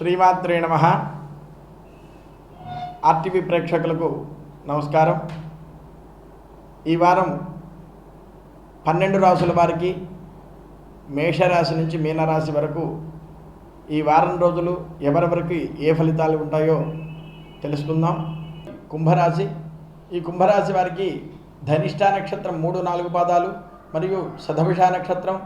శ్రీమాత్రే నమ. ఆర్టీవీ ప్రేక్షకులకు నమస్కారం. ఈ వారం పన్నెండు రాసుల వారికి మేషరాశి నుంచి మీనరాశి వరకు ఈ వారం రోజులు ఎవరెవరికి ఏ ఫలితాలు ఉంటాయో తెలుసుకుందాం. కుంభరాశి. ఈ కుంభరాశి వారికి ధనిష్ట నక్షత్రం మూడు నాలుగు పాదాలు మరియు శతభిష నక్షత్రం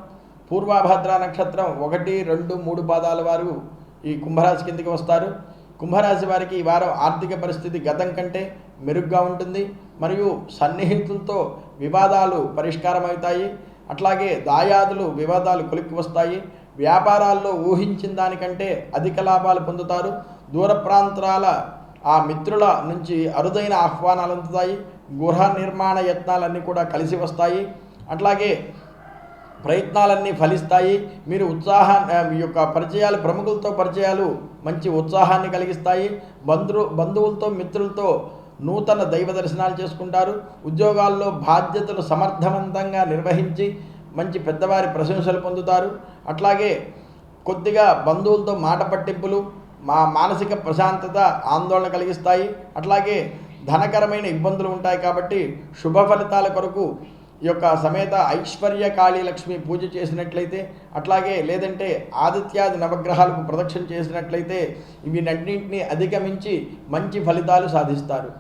పూర్వాభద్ర నక్షత్రం ఒకటి రెండు మూడు పాదాల వారు ఈ కుంభరాశి కిందకి వస్తారు. కుంభరాశి వారికి ఈ వారం ఆర్థిక పరిస్థితి గతం కంటే మెరుగ్గా ఉంటుంది. మరియు సన్నిహితులతో వివాదాలు పరిష్కారం అవుతాయి అట్లాగే దాయాదులు వివాదాలు కొలిక్కి వస్తాయి. వ్యాపారాల్లో ఊహించిన దానికంటే అధిక లాభాలు పొందుతారు. దూర ప్రాంతాల ఆ మిత్రుల నుంచి అరుదైన ఆహ్వానాలు అందుతాయి. గృహ నిర్మాణ యత్నాలన్నీ కూడా కలిసి వస్తాయి. అట్లాగే ప్రయత్నాలన్నీ ఫలిస్తాయి. మీరు ఉత్సాహాన్ని మీ యొక్క పరిచయాలు ప్రముఖులతో పరిచయాలు మంచి ఉత్సాహాన్ని కలిగిస్తాయి. బంధు బంధువులతో మిత్రులతో నూతన దైవ దర్శనాలు చేసుకుంటారు. ఉద్యోగాల్లో బాధ్యతలు సమర్థవంతంగా నిర్వహించి మంచి పెద్దవారి ప్రశంసలు పొందుతారు. అట్లాగే కొద్దిగా బంధువులతో మాట పట్టింపులు మా మానసిక ప్రశాంతత ఆందోళన కలిగిస్తాయి. అట్లాగే ధనకరమైన ఇబ్బందులు ఉంటాయి కాబట్టి శుభ ఫలితాల కొరకు ఈ యొక్క సమేత ఐశ్వర్య కాళీ లక్ష్మి పూజ చేసినట్లయితే అట్లాగే లేదంటే ఆదిత్యాది నవగ్రహాలకు ప్రదక్షిణ చేసినట్లయితే వీటన్నింటినీ అధిగమించి మంచి ఫలితాలు సాధిస్తారు.